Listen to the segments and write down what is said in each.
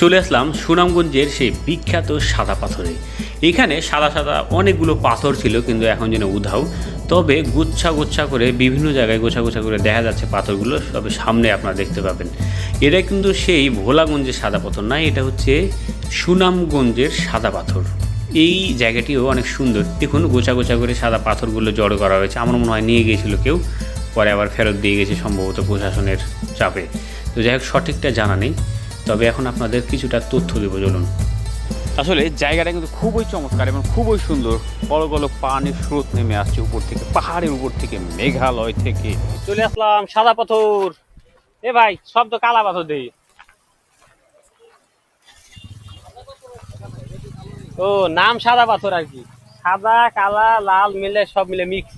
চলে আসলাম সুনামগঞ্জের সেই বিখ্যাত সাদা পাথরে। এখানে সাদা সাদা অনেকগুলো পাথর ছিল, কিন্তু এখন যেন উধাও। তবে গুচ্ছা গুচ্ছা করে বিভিন্ন জায়গায় গোছা গোছা করে দেখা যাচ্ছে পাথরগুলো, তবে সামনে আপনারা দেখতে পাবেন। এটা কিন্তু সেই ভোলাগঞ্জের সাদা পাথর না, এটা হচ্ছে সুনামগঞ্জের সাদা পাথর। এই জায়গাটিও অনেক সুন্দর। দেখুন, গোছা গোছা করে সাদা পাথরগুলো জড়ো করা হয়েছে আমার মনে হয় নিয়ে গিয়েছিল কেউ, পরে আবার ফেরত দিয়ে গেছে সম্ভবত প্রশাসনের চাপে। তো যাই হোক, সঠিকটা জানা নেই। তবে এখন আপনাদের কিছুটা তথ্য দেবো, চলুন। আসলে জায়গাটা কিন্তু খুবই চমৎকার এবং খুবই সুন্দর। বড় বড় পানির স্রোত নেমে আসছে উপর থেকে, পাহাড়ের উপর থেকে, মেঘালয় থেকে। চলে আসলাম সাদা পাথর। এ ভাই, সব তো কালা পাথর দেই। ও, নাম সাদা পাথর আর কি। সাদা, কালা, লাল, মিলে সব মিলে মিক্স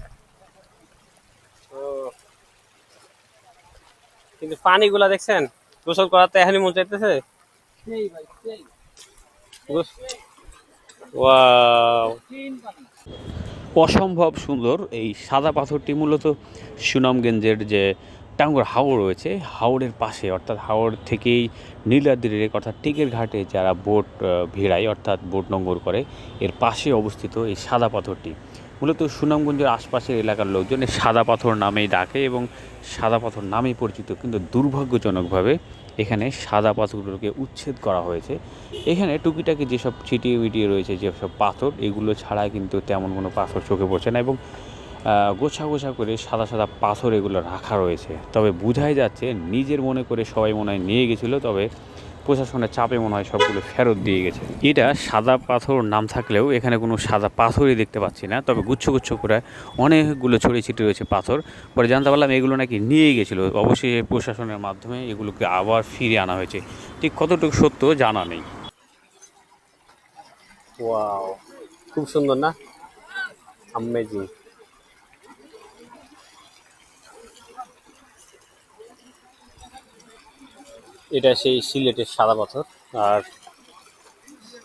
কিন্তু পানিগুলা দেখছেন? গোসল করাতে এখনই মন চাইতেছে? অসম্ভব সুন্দর এই সাদা পাথরটি মূলত সুনামগঞ্জের যে টাঙ্গুর হাওড় রয়েছে হাওড়ের পাশে অর্থাৎ হাওড় থেকেই নীলাদ্রি অর্থাৎ টিকের ঘাটে যারা বোট ভিড়ায় অর্থাৎ বোট নোঙ্গর করে এর পাশে অবস্থিত এই সাদা পাথরটি। মূলত সুনামগঞ্জের আশপাশের এলাকার লোকজন সাদা পাথর নামেই ডাকে এবং সাদা পাথর নামেই পরিচিত, কিন্তু দুর্ভাগ্যজনকভাবে এখানে সাদা পাথরগুলোকে উচ্ছেদ করা হয়েছে। এখানে টুকিটাকি যেসব ছিটিয়ে মিটিয়ে রয়েছে, যেসব পাথর, এগুলো ছাড়া কিন্তু তেমন কোনো পাথর চোখে পড়ছে না এবং গোছা গোছা করে সাদা সাদা পাথর এগুলো রাখা রয়েছে। তবে বোঝাই যাচ্ছে, নিজের মনে করে সবাই মনে হয় নিয়ে গেছিল, তবে প্রশাসনের চাপে মনে হয় সবগুলো ফেরত দিয়ে গেছে। এটা সাদা পাথর নাম থাকলেও এখানে কোনো সাদা পাথরই দেখতে পাচ্ছি না। তবে গুচ্ছ গুচ্ছ করে অনেকগুলো ছড়িয়ে ছিটিয়ে রয়েছে পাথর। পরে জানতে পারলাম এগুলো নাকি নিয়ে গেছিল। অবশ্যই প্রশাসনের মাধ্যমে এগুলোকে আবার ফিরে আনা হয়েছে। ঠিক কতটুকু সত্য জানা নেই। খুব সুন্দর না? আমেজিং এটা সেই সিলেটের সাদা পাথর। আর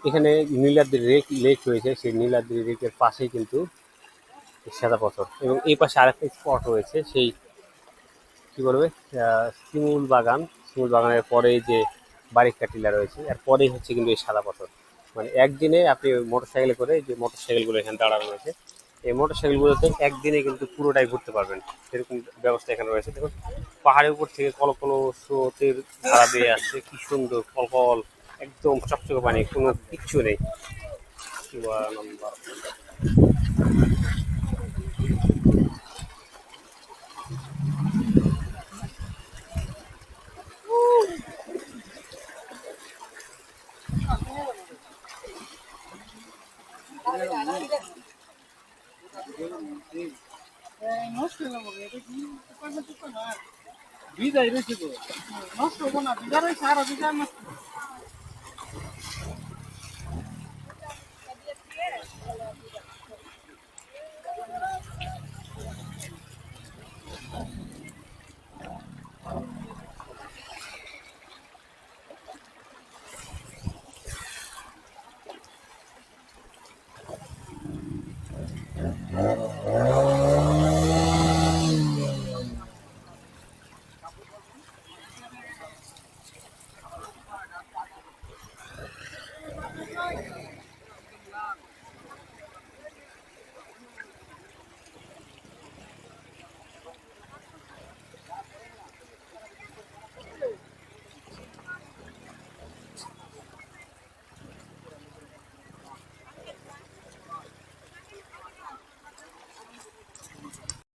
এখানে নীলাদ্রি লেক লেক রয়েছে, সেই নীলাদ্রি লেকের পাশেই কিন্তু সাদা পাথর। এবং এই পাশে আরেকটা স্পট রয়েছে, সেই কি বলবে? শিমুল বাগান। শিমুল বাগানের পরে যে বারিকা টিলা রয়েছে আর পরেই হচ্ছে কিন্তু এই সাদা পাথর। মানে একদিনে আপনি মোটর সাইকেলে করে যে মোটর সাইকেলগুলো এখানে দাঁড়ানো রয়েছে এই মোটর সাইকেলগুলোতে একদিনে কিন্তু পুরোটাই ঘুরতে পারবেন। সেরকম ব্যবস্থা এখানে রয়েছে। দেখুন, পাহাড়ের উপর থেকে কল কল স্রোতের ধারা বেয়ে আসছে। কি সুন্দর কল কল একদম চকচকে পানি, কোনো কিচ্ছু নেই। শিবানন্দ। বিদায় রয়েছে নষ্ট হব না বিদায় রয়েছে আরও